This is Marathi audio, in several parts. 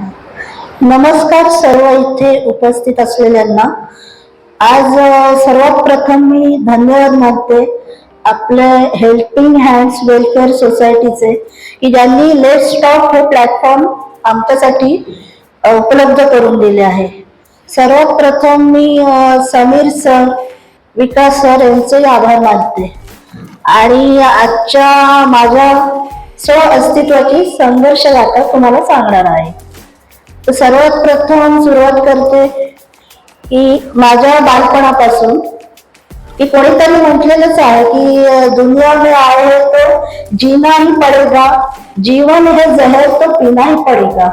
नमस्कार सर्व इथे उपस्थित असलेल्यांना. आज सर्वात प्रथम मी धन्यवाद मानते आपले हेल्पिंग हँड्स वेलफेअर सोसायटीचे की ज्यांनी लेट स्टॉप हे प्लॅटफॉर्म आमच्यासाठी उपलब्ध करून दिले आहे. सर्वात प्रथम मी समीर सर विकास सर यांचे आभार मानते. आणि आजच्या माझ्या स्व अस्तित्वाची संघर्ष गाथा तुम्हाला सांगणार आहे. सर्वात प्रथम सुरुवात करते की माझ्या बालपणापासून. की कोणीतरी म्हटलेलंच आहे की दुनिया में आए तो जीना ही पडेगा जीवन हे जहर तो पिना ही पडेगा.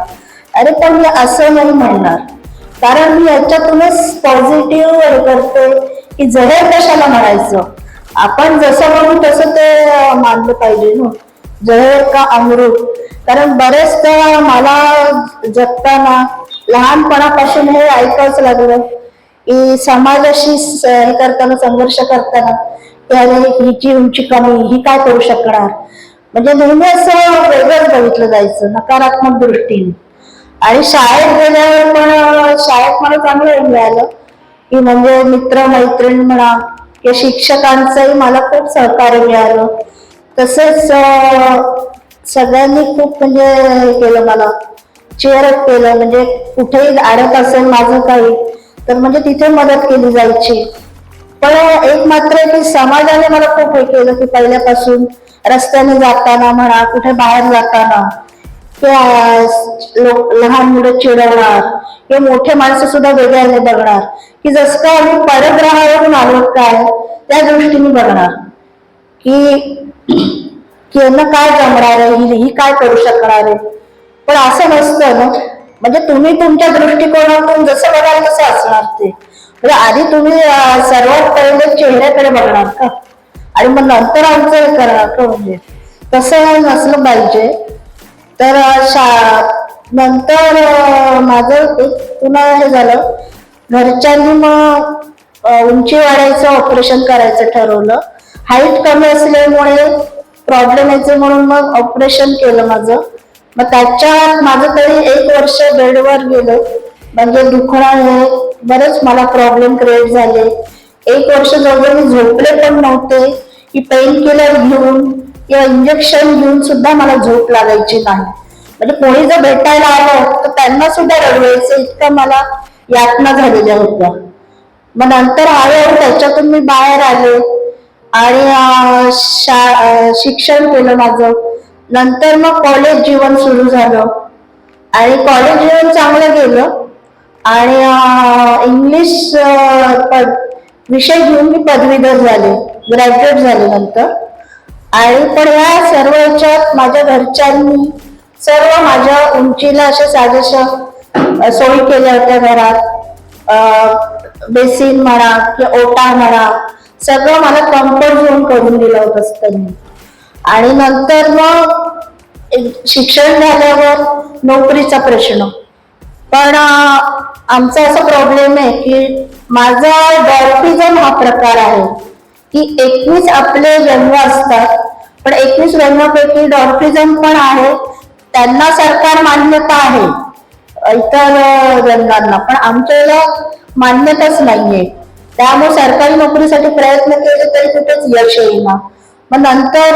अरे पण मी असं नाही म्हणणार. कारण मी याच्यातूनच पॉझिटिव्ह करते की जहर कशाला म्हणायचं? आपण जसं म्हणू तसं ते मानलं पाहिजे ना. जहर का अमृत? कारण बरेचदा मला जगताना लहानपणापासून हे ऐकावंच लागलं. की समाजाशी हे करताना संघर्ष करताना त्याने हिची उंची कमी ही काय करू शकणार? म्हणजे नेहमी असं वेगळंच बघितलं जायचं नकारात्मक दृष्टीने. आणि शाळेत गेल्यावर पण शाळेत मला चांगलं मिळालं. की म्हणजे मित्र मैत्रीण म्हणा किंवा शिक्षकांचंही मला खूप सहकार्य मिळालं. तसेच सगळ्यांनी खूप म्हणजे हे केलं मला. चेअरअप केलं म्हणजे कुठेही अडत असेल माझं काही तर म्हणजे तिथे मदत केली जायची. पण एक मात्र आहे की समाजाने मला खूप हे केलं की पहिल्यापासून रस्त्याने जाताना म्हणा कुठे बाहेर जाताना लोक लहान मुलं चिडवणार किंवा मोठे माणसं सुद्धा वेगळ्याने बघणार की जसं का आम्ही परग्रहावरून आलो काय त्या दृष्टीने बघणार. की की यांना काय जमणार आहे? ही ही काय करू शकणार आहे? पण असं नसतं ना. म्हणजे तुम्ही तुमच्या दृष्टिकोनातून जसं बघाल तसं असणार ते. म्हणजे आधी तुम्ही सर्वात पहिले चेहऱ्याकडे बघणार का? आणि मग नंतर आमचं हे करणार का म्हणजे? तसं नसलं पाहिजे. तर शा नंतर माझं पुन्हा हे झालं. घरच्यांनी मग उंची वाढायचं ऑपरेशन करायचं ठरवलं. हाईट कमी असल्यामुळे प्रॉब्लेम यायचे म्हणून मग ऑपरेशन केलं माझं. मग त्याच्यात माझं तरी एक वर्ष बेडवर गेलं. म्हणजे दुखणं हे बरेच मला प्रॉब्लेम क्रिएट झाले. एक वर्ष जवळ मी झोपले पण नव्हते. की पेन किलर घेऊन किंवा इंजेक्शन घेऊन सुद्धा मला झोप लागायची नाही. म्हणजे कोणी जर भेटायला आलं तर त्यांना सुद्धा रडवायचं इतकं मला यातना झालेल्या होत्या. मग नंतर हळूहळू त्याच्यातून मी बाहेर आले. आणि शा- शिक्षण केलं माझं. नंतर मग कॉलेज जीवन सुरू झालं. आणि कॉलेज जीवन चांगलं गेलं. आणि इंग्लिश पद- विषय घेऊन मी पदवीधर झाले. ग्रॅज्युएट झाले नंतर. आणि पण या सर्व याच्यात माझ्या घरच्यांनी सर्व माझ्या उंचीला अशा साजेशा सोयी केल्या होत्या घरात. बेसिन म्हणा किंवा ओटा म्हणा. सगळं मला कम्फर्ट झोन करून दिलं होतं त्यांनी. आणि नंतर मग एक शिक्षण झाल्यावर नोकरीचा प्रश्न. पण आमचा असा प्रॉब्लेम आहे की माझा डॉल्फिझम हा प्रकार आहे की एकवीस आपले जन्म असतात पण एकवीस जन्मापैकी डॉल्फिझम पण आहे त्यांना सरकार मान्यता आहे इतर जन्मांना पण आमच्याला मान्यताच नाहीये. त्यामुळे सरकारी नोकरीसाठी प्रयत्न केले तरी कुठेच यश येईना. मग नंतर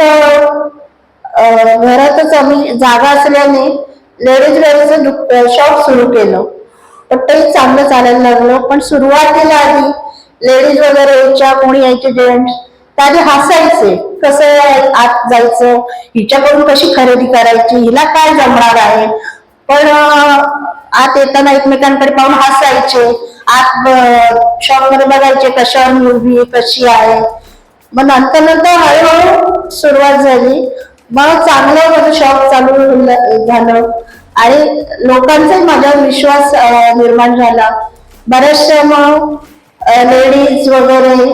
घरातच आम्ही जागा असल्याने लेडीज वेअरचं शॉप सुरू केलं. पण ते चांगलं चालायला लागलं पण सुरुवातीला आधी लेडीज वगैरे यायच्या कोणी यायचे जेंट्स त्याने हसायचे कसं आत जायचं हिच्याकडून कशी खरेदी करायची हिला काय जमणार आहे? पण आत येताना एकमेकांकडे पाहून हसायचे. आत शॉपमध्ये बघायचे कशावर मुलगी कशी आहे. मग नंतर नंतर हळूहळू सुरुवात झाली. मग चांगलं माझं शॉप चालू झालं आणि लोकांचाही माझ्यावर विश्वास निर्माण झाला. बऱ्याचशा मग लेडीज वगैरे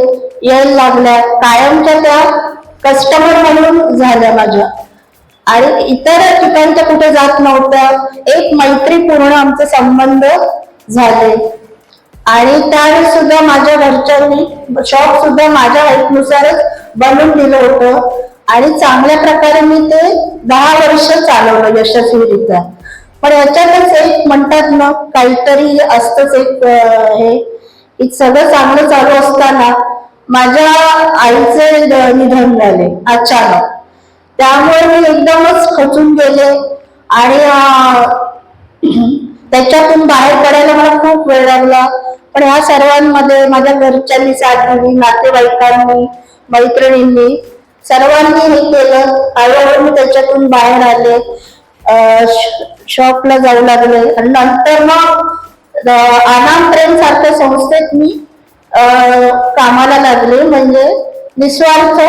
यायला लागल्या. कायमच्या त्या कस्टमर म्हणून झाल्या माझ्या. आणि इतर ठिकाणच्या कुठे जात नव्हत्या एक मैत्रीपूर्ण आमचे संबंध झाले. आणि त्यावेळेस सुद्धा माझ्या घरच्यांनी शॉप सुद्धा माझ्या हाईटनुसारच बनवून दिलं होतं. आणि चांगल्या प्रकारे मी ते दहा वर्ष चालवलं यशस्वीरित्या. पण याच्यातच एक म्हणतात ना काहीतरी असतच एक हे सगळं चांगलं चालू असताना माझ्या आईचे निधन झाले अचानक. त्यामुळे मी एकदमच खचून गेले. आणि त्याच्यातून बाहेर पडायला मला खूप वेळ लागला. पण ह्या सर्वांमध्ये माझ्या घरच्यांनी साथ दिली नातेवाईकांनी मैत्रिणींनी सर्वांनी हे केलं. हळूहळू मी त्याच्यातून बाहेर आले. श- शॉपला जाऊ लागले. आणि नंतर मग आनाम प्रेम सारख्या संस्थेत मी कामाला लागले. म्हणजे निस्वार्थ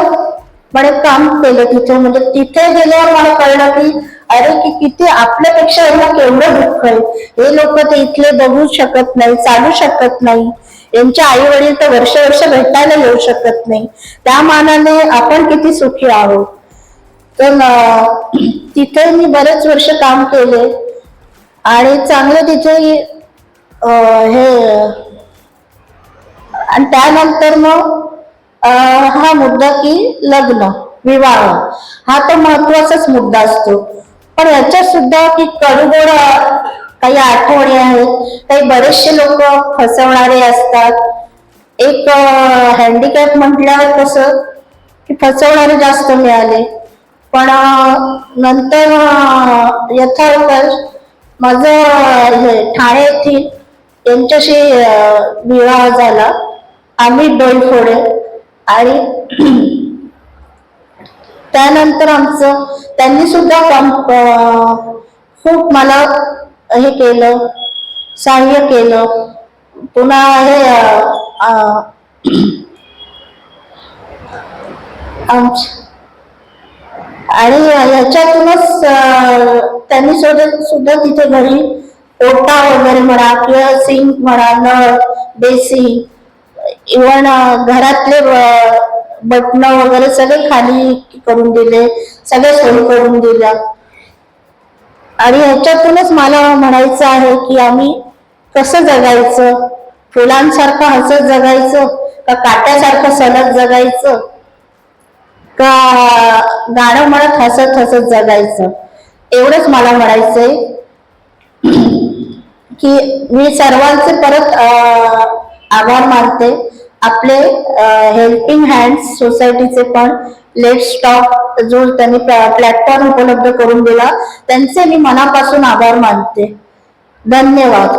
पण काम केलं तिथे म्हणजे तिथे गेल्यावर मला कळलं की अरे की किती आपल्यापेक्षा यांना केवढं दुःख आहे. हे लोक ते इथले बघू शकत नाही चालू शकत नाही. यांच्या आई वडील तर वर्ष वर्ष भेटायला येऊ शकत नाही. त्या मानाने आपण किती सुखी आहोत. तर तिथे मी बरेच वर्ष काम केले. आणि चांगले तिथे हे आणि त्यानंतर मग हा मुद्दा की लग्न विवाह हा तर महत्वाचाच मुद्दा असतो. पण याच्यात सुद्धा की कडूगोड काही आठवणी आहेत काही बरेचसे लोक फसवणारे असतात. एक हँडिकॅप म्हटल्यावर कसं की फसवणारे जास्त मिळाले. पण नंतर अं, यथावकाश माझं हे ठाणे येथील यांच्याशी विवाह झाला. आम्ही डोईफोडे आणि त्यानंतर आमचं त्यांनी सुद्धा खूप मला हे केलं सहाय्य केलं. पुन्हा हे आणि याच्यातूनच त्यांनी सुद्धा सुद्धा तिथे घरी ओटा वगैरे म्हणा किंवा सिंक म्हणा नळ बेसिंग इव्हन घरातले बटन वगैरे सगळे खाली करून दिले सगळे सोयी करून दिल्या. आणि ह्याच्यातूनच मला म्हणायचं आहे की आम्ही कसं जगायचं? फुलांसारखं हसत जगायचं? का काट्यासारखं सलग जगायचं? का गाणं म्हणत हसत हसत जगायचं? एवढंच मला म्हणायचंय. की मी सर्वांचे परत अं, आभार मानते. आपले हेल्पिंग हँड्स सोसायटीचे पण लेट स्टॉप जो त्यांनी प्लॅटफॉर्म उपलब्ध करून दिला त्यांचे मी मनापासून आभार मानते. धन्यवाद.